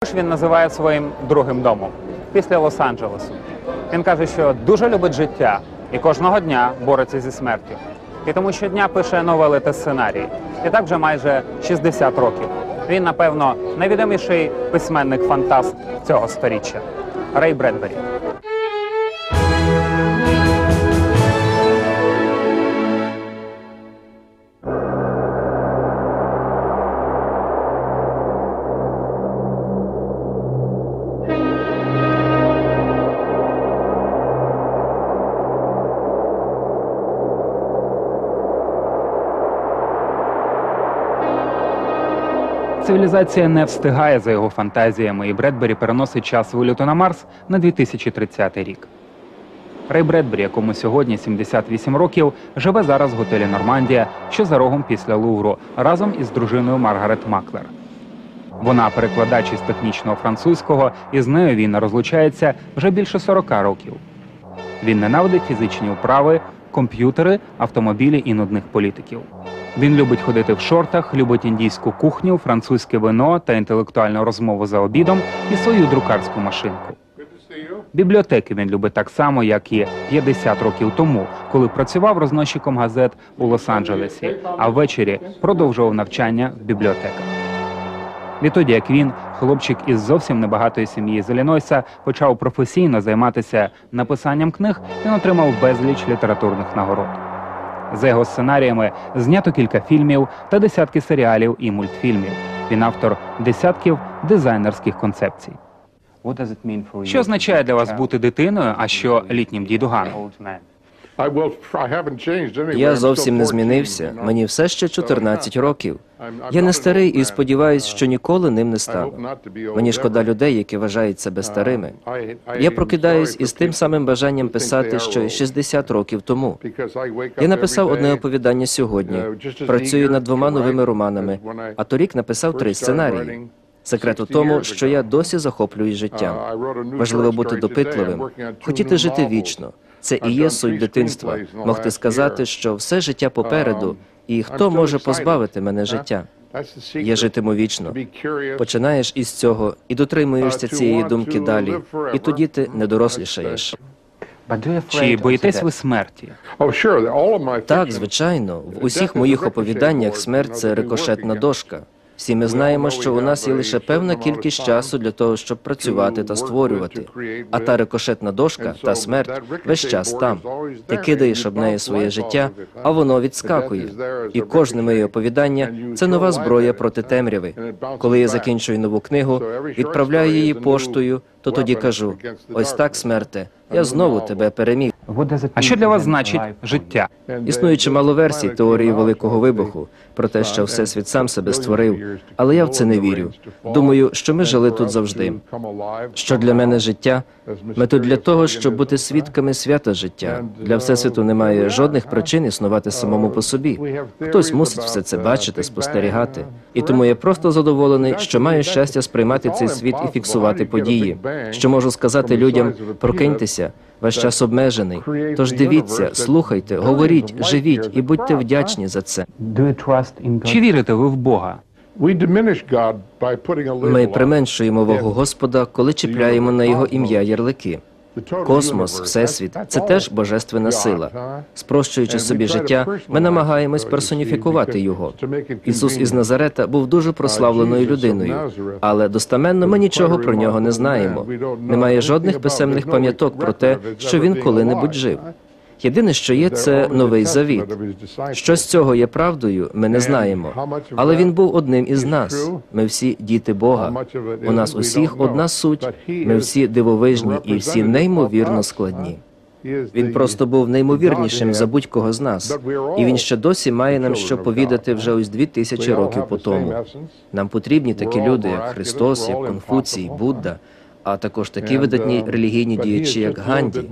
Також він називає своїм другим домом після Лос-Анджелесу. Він каже, що дуже любить життя і кожного дня бореться зі смертю. І тому щодня пише новели та сценарії. І так вже майже 60 років. Він, напевно, найвідоміший письменник фантаст цього сторіччя Рей Бредбері. Цивілізація не встигає за його фантазіями, і Бредбері переносить час виліту на Марс на 2030 рік. Рей Бредбері, якому сьогодні 78 років, живе зараз в готелі Нормандія, що за рогом після Лувру, разом із дружиною Маргарет Маклер. Вона перекладач із технічного французького, і з нею він розлучається вже більше 40 років. Він ненавидить фізичні вправи, комп'ютери, автомобілі і нудних політиків. Він любить ходити в шортах, любить індійську кухню, французьке вино та інтелектуальну розмову за обідом і свою друкарську машинку. Бібліотеки він любить так само, як і 50 років тому, коли працював розносчиком газет у Лос-Анджелесі, а ввечері продовжував навчання в бібліотеках. Відтоді, як він, хлопчик із зовсім небагатої сім'ї з Іллінойса, почав професійно займатися написанням книг, він отримав безліч літературних нагород. За його сценаріями знято кілька фільмів та десятки серіалів і мультфільмів. Він автор десятків дизайнерських концепцій. Що означає для вас бути дитиною, а що літнім дідуганом? Я зовсім не змінився. Мені все ще 14 років. Я не старий і сподіваюся, що ніколи ним не стану. Мені шкода людей, які вважають себе старими. Я прокидаюсь із тим самим бажанням писати, що й 60 років тому. Я написав одне оповідання сьогодні. Працюю над двома новими романами, а торік написав три сценарії. Секрет у тому, що я досі захоплююсь життям. Важливо бути допитливим, хотіти жити вічно. Це і є суть дитинства. Могти сказати, що все життя попереду, і хто може позбавити мене життя? Я житиму вічно. Починаєш із цього і дотримуєшся цієї думки далі, і тоді ти не дорослішаєш. Чи боїтесь ви смерті? Так, звичайно, в усіх моїх оповіданнях смерть це рикошетна дошка. Всі ми знаємо, що у нас є лише певна кількість часу для того, щоб працювати та створювати. А та рикошетна дошка, та смерть, весь час там. Ти кидаєш об неї своє життя, а воно відскакує. І кожне моє оповідання це нова зброя проти темряви. Коли я закінчую нову книгу, відправляю її поштою, то тоді кажу: ось так, смерте, я знову тебе переміг. А що для вас значить життя? Існує чимало версій теорії великого вибуху про те, що всесвіт сам себе створив, але я в це не вірю. Думаю, що ми жили тут завжди. Що для мене життя? Ми тут для того, щоб бути свідками свята життя. Для всесвіту немає жодних причин існувати самому по собі. Хтось мусить все це бачити, спостерігати. І тому я просто задоволений, що маю щастя сприймати цей світ і фіксувати події. Що можу сказати людям: прокиньтеся. Ваш час обмежений. Тож дивіться, слухайте, говоріть, живіть і будьте вдячні за це. Чи вірите ви в Бога? Ми применшуємо вагу Господа, коли чіпляємо на його ім'я ярлики. Космос, всесвіт це теж божественна сила. Спрощуючи собі життя, ми намагаємось персоніфікувати його. Ісус із Назарета був дуже прославленою людиною, але достаменно ми нічого про нього не знаємо. Немає жодних писемних пам'яток про те, що він коли-небудь жив. Єдине, що є, це новий завіт. Що з цього є правдою, ми не знаємо. Але він був одним із нас. Ми всі діти Бога. У нас усіх одна суть. Ми всі дивовижні і всі неймовірно складні. Він просто був неймовірнішим за будь-кого з нас, і він ще досі має нам що повідати вже ось дві тисячі років по тому. Нам потрібні такі люди, як Христос, як Конфуцій, Будда, а також такі видатні релігійні діячі, як Ганді,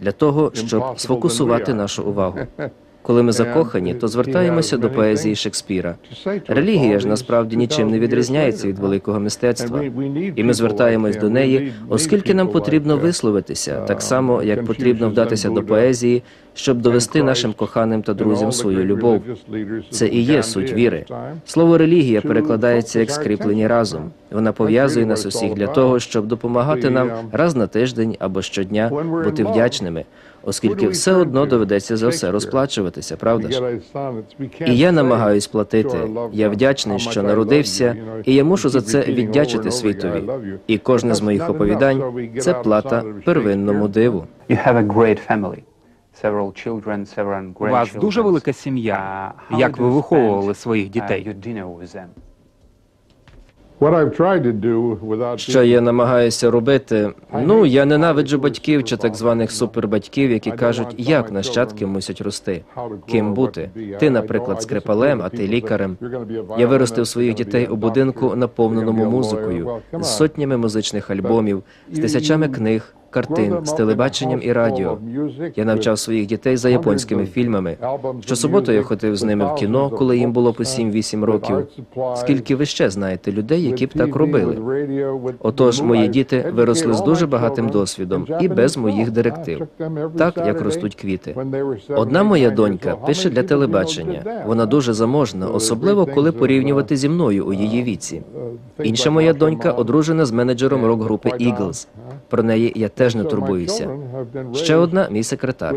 для того, щоб сфокусувати нашу увагу. Коли ми закохані, то звертаємося до поезії Шекспіра. Релігія ж насправді нічим не відрізняється від великого мистецтва, і ми звертаємось до неї, оскільки нам потрібно висловитися, так само як потрібно вдатися до поезії, щоб довести нашим коханим та друзям свою любов. Це і є суть віри. Слово релігія перекладається як скріплені разом. Вона пов'язує нас усіх для того, щоб допомагати нам раз на тиждень або щодня бути вдячними, оскільки все одно доведеться за все розплачуватися, правда ж? І я намагаюсь платити. Я вдячний, що народився, і я мушу за це віддячити світові. І кожне з моїх оповідань це плата первинному диву. У вас дуже велика сім'я. Uh, Як ви виховували своїх uh, дітей? Що я намагаюся робити? Ну я ненавиджу батьків чи так званих супербатьків, які кажуть, як нащадки мусять рости. Ким бути? Ти, наприклад, скрипалем, а ти лікарем. Я виростив своїх дітей у будинку, наповненому музикою, з сотнями музичних альбомів, з тисячами книг, картин, з телебаченням і радіо. Я навчав своїх дітей за японськими фільмами. Щосуботу я ходив з ними в кіно, коли їм було по 7-8 років. Скільки ви ще знаєте людей, які б так робили? Отож, мої діти виросли з дуже багатим досвідом і без моїх директив, так як ростуть квіти. Одна моя донька пише для телебачення. Вона дуже заможна, особливо коли порівнювати зі мною у її віці. Інша моя донька одружена з менеджером рок-групи Eagles. Про неї я теж не турбуюся. Ще одна мій секретар.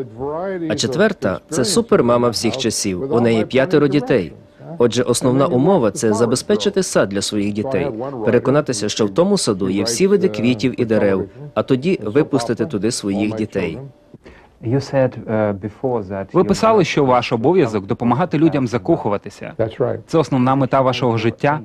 А четверта це супермама всіх часів. У неї п'ятеро дітей. Отже, основна умова це забезпечити сад для своїх дітей, переконатися, що в тому саду є всі види квітів і дерев, а тоді випустити туди своїх дітей. Ви писали, що ваш обов'язок допомагати людям закохуватися. Це основна мета вашого життя.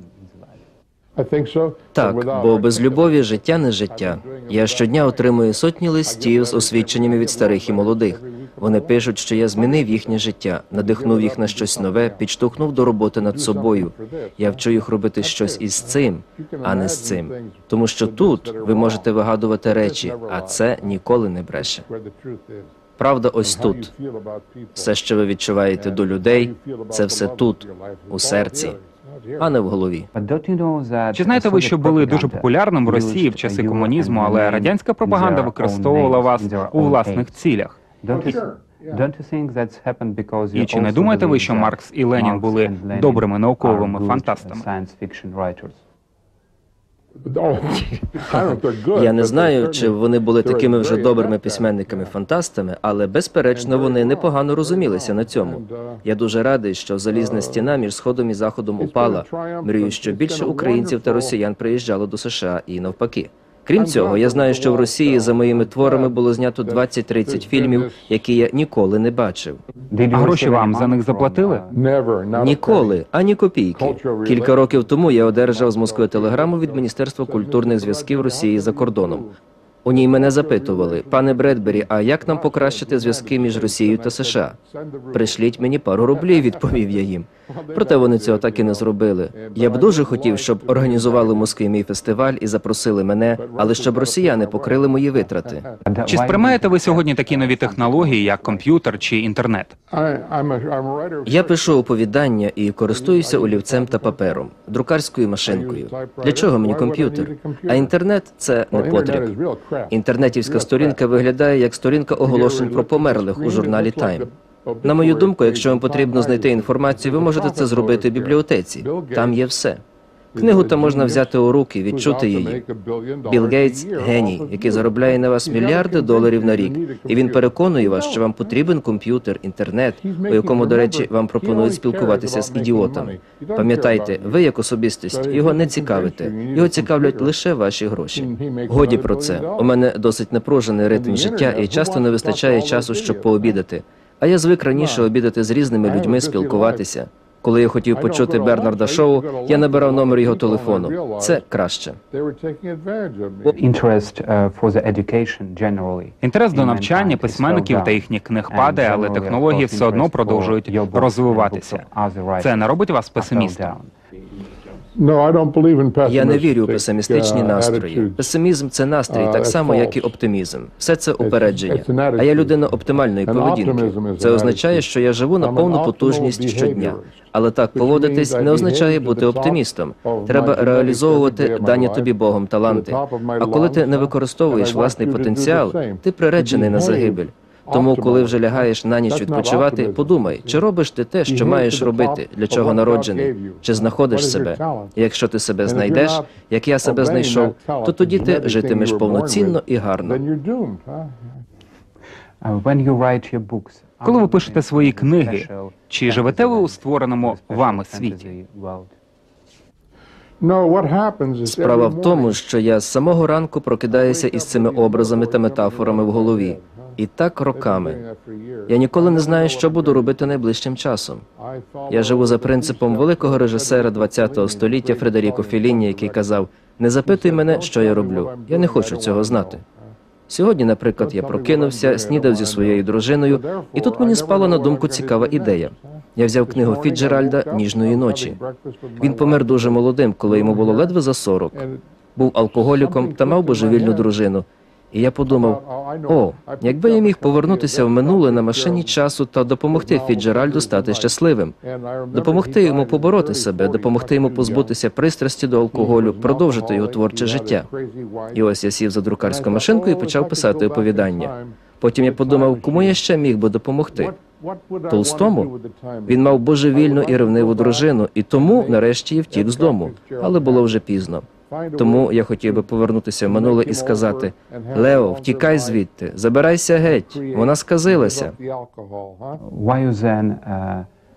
Так, бо без любові життя не життя. Я щодня отримую сотні листів з освідченнями від старих і молодих. Вони пишуть, що я змінив їхнє життя, надихнув їх на щось нове, підштовхнув до роботи над собою. Я вчу їх робити щось із цим, а не з цим. Тому що тут ви можете вигадувати речі, а це ніколи не бреше. Правда, ось тут. Все, що ви відчуваєте до людей, це все тут, у серці, а не в голові. Чи знаєте ви, що були дуже популярним в Росії в часи комунізму, але радянська пропаганда використовувала вас у власних цілях? І чи не думаєте ви, що Маркс і Ленін були добрими науковими фантастами? Я не знаю, чи вони були такими вже добрими письменниками-фантастами, але безперечно вони непогано розумілися на цьому. Я дуже радий, що залізна стіна між сходом і заходом упала. Мрію, що більше українців та росіян приїжджало до США і навпаки. Крім цього, я знаю, що в Росії за моїми творами було знято 20-30 фільмів, які я ніколи не бачив. А гроші вам за них заплатили? Ніколи, ані копійки. Кілька років тому я одержав з Москви телеграму від Міністерства культурних зв'язків Росії за кордоном. У ній мене запитували, пане Бредбері, а як нам покращити зв'язки між Росією та США? Пришліть мені пару рублів, відповів я їм. Проте вони цього так і не зробили. Я б дуже хотів, щоб організували Москві мій фестиваль і запросили мене, але щоб росіяни покрили мої витрати. Чи сприймаєте ви сьогодні такі нові технології, як комп'ютер чи інтернет? Я пишу оповідання і користуюся олівцем та папером, друкарською машинкою. Для чого мені комп'ютер? А інтернет це не потріб. Інтернетівська сторінка виглядає як сторінка оголошень про померлих у журналі Time. На мою думку, якщо вам потрібно знайти інформацію, ви можете це зробити в бібліотеці. Там є все. Книгу там можна взяти у руки, відчути її. Білл Гейтс геній, який заробляє на вас мільярди доларів на рік, і він переконує вас, що вам потрібен комп'ютер, інтернет, у якому, до речі, вам пропонують спілкуватися з ідіотами. Пам'ятайте, ви як особистість його не цікавите. Його цікавлять лише ваші гроші. Годі про це. У мене досить напружений ритм життя, і часто не вистачає часу, щоб пообідати. А я звик раніше обідати з різними людьми, спілкуватися. Коли я хотів почути Бернарда Шоу, я набирав номер його телефону. Це краще. Uh? Інтерес до навчання письменників та їхніх книг падає, але технології все одно продовжують розвиватися. Це не робить вас песимістом. Я не вірю у песимістичні uh, настрої. Песимізм це настрій, Uh, так само, як і оптимізм. Все це упередження. А я людина оптимальної поведінки. Це означає, що я живу на повну потужність щодня. Але так поводитись не означає бути оптимістом. Треба реалізовувати дані тобі Богом таланти. А коли ти не використовуєш власний потенціал, ти приречений на загибель. Тому, коли вже лягаєш на ніч відпочивати, подумай, чи робиш ти те, що маєш робити, для чого народжений, чи знаходиш себе. Якщо ти себе знайдеш, як я себе знайшов, то тоді ти житимеш повноцінно і гарно. Uh, Коли ви пишете свої книги, чи живете ви у створеному вами світі? Справа в тому, що я з самого ранку прокидаюся із цими образами та метафорами в голові. І так роками. Я ніколи не знаю, що буду робити найближчим часом. Я живу за принципом великого режисера ХХ століття Фредеріко Феліні, який казав: не запитуй мене, що я роблю. Я не хочу цього знати. Сьогодні, наприклад, я прокинувся, снідав зі своєю дружиною, і тут мені спала на думку цікава ідея. Я взяв книгу Фіджеральда Ніжної ночі. Він помер дуже молодим, коли йому було ледве за 40. Був алкоголіком та мав божевільну дружину. І я подумав: о, якби я міг повернутися в минуле на машині часу та допомогти Фіджеральду стати щасливим, допомогти йому побороти себе, допомогти йому позбутися пристрасті до алкоголю, продовжити його творче життя. І ось я сів за друкарську машинку і почав писати оповідання. Потім я подумав, кому я ще міг би допомогти. Толстому? Він мав божевільну і ревниву дружину, і тому, нарешті, втік з дому. Але було вже пізно. Тому я хотів би повернутися в минуле і сказати: Лео, втікай звідти, забирайся геть. Вона сказилася. Uh,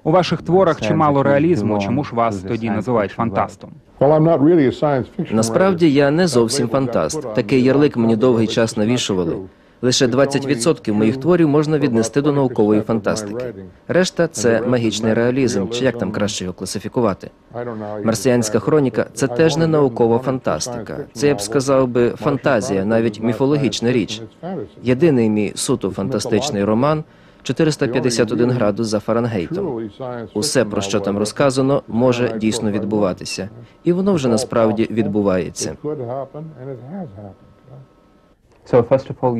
У ваших творах чимало реалізму, чому ж вас тоді називають фантастом? Насправді я не зовсім фантаст. Такий ярлик мені довгий час навішували. Лише 20% моїх творів можна віднести до наукової фантастики. Решта це магічний реалізм, чи як там краще його класифікувати. Марсіанська хроніка це теж не наукова фантастика. Це я б сказав би фантазія, навіть міфологічна річ. Єдиний мій суто фантастичний роман 451 градус за Фаренгейтом. Усе, про що там розказано, може дійсно відбуватися, і воно вже насправді відбувається.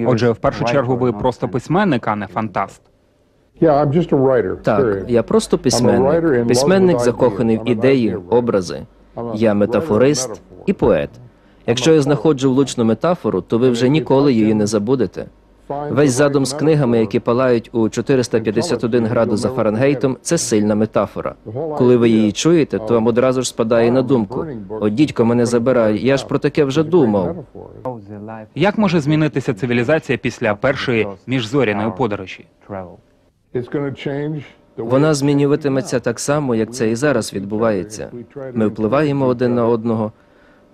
Отже, в першу чергу ви просто письменник, а не фантаст. Так, я просто письменник. Письменник закоханий в ідеї, образи. Я метафорист і поет. Якщо я знаходжу влучну метафору, то ви вже ніколи її не забудете. Весь задум з книгами, які палають у 451 градус за Фаренгейтом, це сильна метафора. Коли ви її чуєте, то вам одразу ж спадає на думку: О, дідько, мене забирай, я ж про таке вже думав. Як може змінитися цивілізація після першої міжзоряної подорожі? Вона змінюватиметься так само, як це і зараз відбувається. Ми впливаємо один на одного.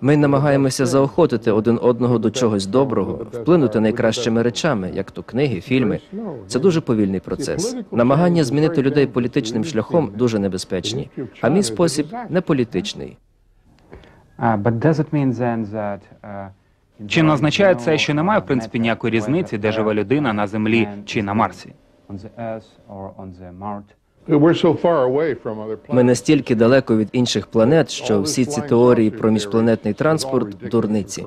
Ми намагаємося заохотити один одного до чогось доброго, вплинути найкращими речами, як то книги, фільми. Це дуже повільний процес. Намагання змінити людей політичним шляхом дуже небезпечні. А мій спосіб не політичний. Uh, Чи не означає це, що немає в принципі ніякої різниці, де живе людина на землі чи на Марсі? Ми настільки далеко від інших планет, що всі ці теорії про міжпланетний транспорт дурниці.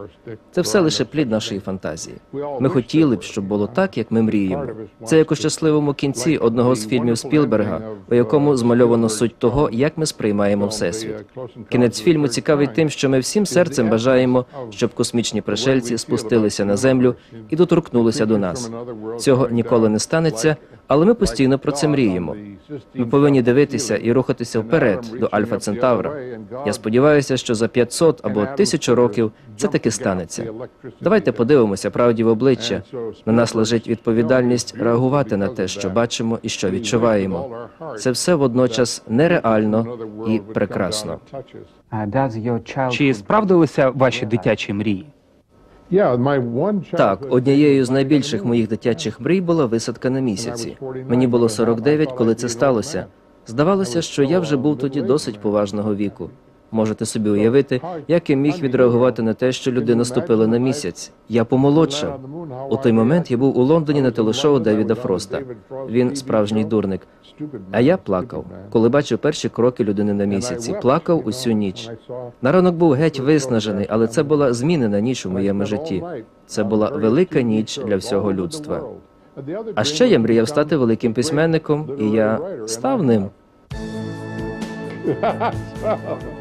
Це все лише плід нашої фантазії. Ми хотіли б, щоб було так, як ми мріємо. Це як у щасливому кінці одного з фільмів Спілберга, у якому змальовано суть того, як ми сприймаємо всесвіт. Кінець фільму цікавий тим, що ми всім серцем бажаємо, щоб космічні пришельці спустилися на землю і доторкнулися до нас. Цього ніколи не станеться, але ми постійно про це мріємо. Ми повинні дивитися і рухатися вперед до Альфа Центавра. Я сподіваюся, що за 500 або 1000 років це таки станеться. Давайте подивимося правді в обличчя. На нас лежить відповідальність реагувати на те, що бачимо і що відчуваємо. Це все водночас нереально і прекрасно. Чи справдилися ваші дитячі мрії? Так, однією з найбільших моїх дитячих мрій була висадка на місяці. Мені було 49, коли це сталося. Здавалося, що я вже був тоді досить поважного віку. Можете собі уявити, як я міг відреагувати на те, що людина ступила на місяць. Я помолодшав. У той момент я був у Лондоні на телешоу Девіда Фроста. Він справжній дурник. А я плакав, коли бачив перші кроки людини на місяці. Плакав усю ніч. На ранок був геть виснажений, але це була змінена ніч у моєму житті. Це була велика ніч для всього людства. А ще я мріяв стати великим письменником, і я став ним.